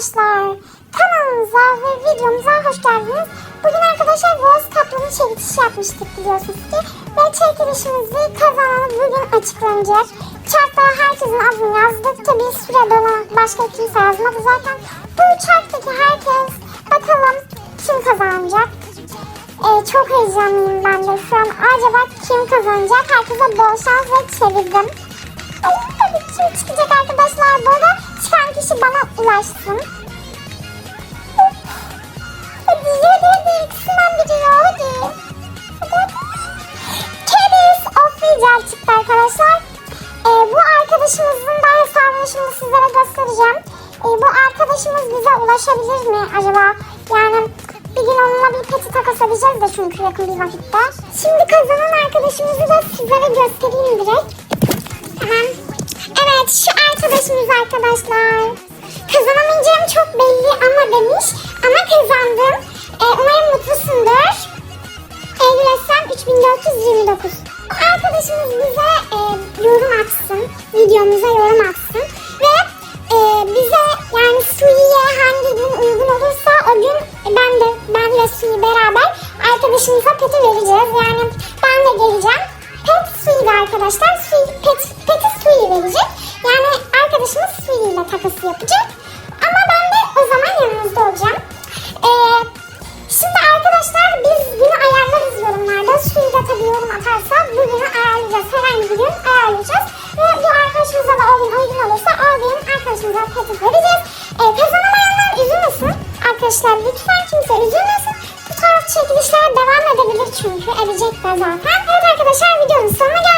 arkadaşlar. Kanalımıza ve videomuza hoş geldiniz. Bugün arkadaşlar Boğaz Kaplan'ın çekilişi yapmıştık biliyorsunuz ki. Ve çekilişimizi kazananı bugün açıklanacak. Çarkta herkesin adını yazdık. Tabii sürede olan başka kimse yazmadı. Zaten bu çarktaki herkes bakalım kim kazanacak. Ee, çok heyecanlıyım ben de şu an. Acaba kim kazanacak? Herkese bol şans ve çevirdim. Ay, tabii kim çıkacak arkadaşlar? Bu arada çıkan kişi ulaşsın. Hadi hadi hadi ikisinden biri ya hadi. Hadi çıktı arkadaşlar. Ee, bu arkadaşımızın da hesabını sizlere göstereceğim. Ee, bu arkadaşımız bize ulaşabilir mi acaba? Yani bir gün onunla bir peti takas edeceğiz de çünkü yakın bir vakitte. Şimdi kazanan arkadaşımızı da sizlere göstereyim direkt. Tamam. Evet şu arkadaşımız arkadaşlar. Kazanamayacağım çok belli ama demiş. Ama kazandım. Ee, umarım mutlusundur. Eylül Esen 3429. Arkadaşımız bize e, yorum atsın. Videomuza yorum atsın. Ve e, bize yani Sui'ye hangi gün uygun olursa o gün ben de ben ve Sui beraber arkadaşımıza peti vereceğiz. Yani ben de geleceğim. Pet Sui'de arkadaşlar. Sui, pet, peti Sui verecek. Yani arkadaşımız Sui ile takası yapacak. Ayarlayacağız. Herhangi bir gün ayarlayacağız. Ve bu arkadaşımıza da o gün uygun olursa o gün arkadaşımıza peti vereceğiz. Ee, kazanamayanlar üzülmesin. Arkadaşlar lütfen kimse üzülmesin. Bu tarz çekilişler devam edebilir çünkü. Edecek de zaten. Evet arkadaşlar videonun sonuna geldik.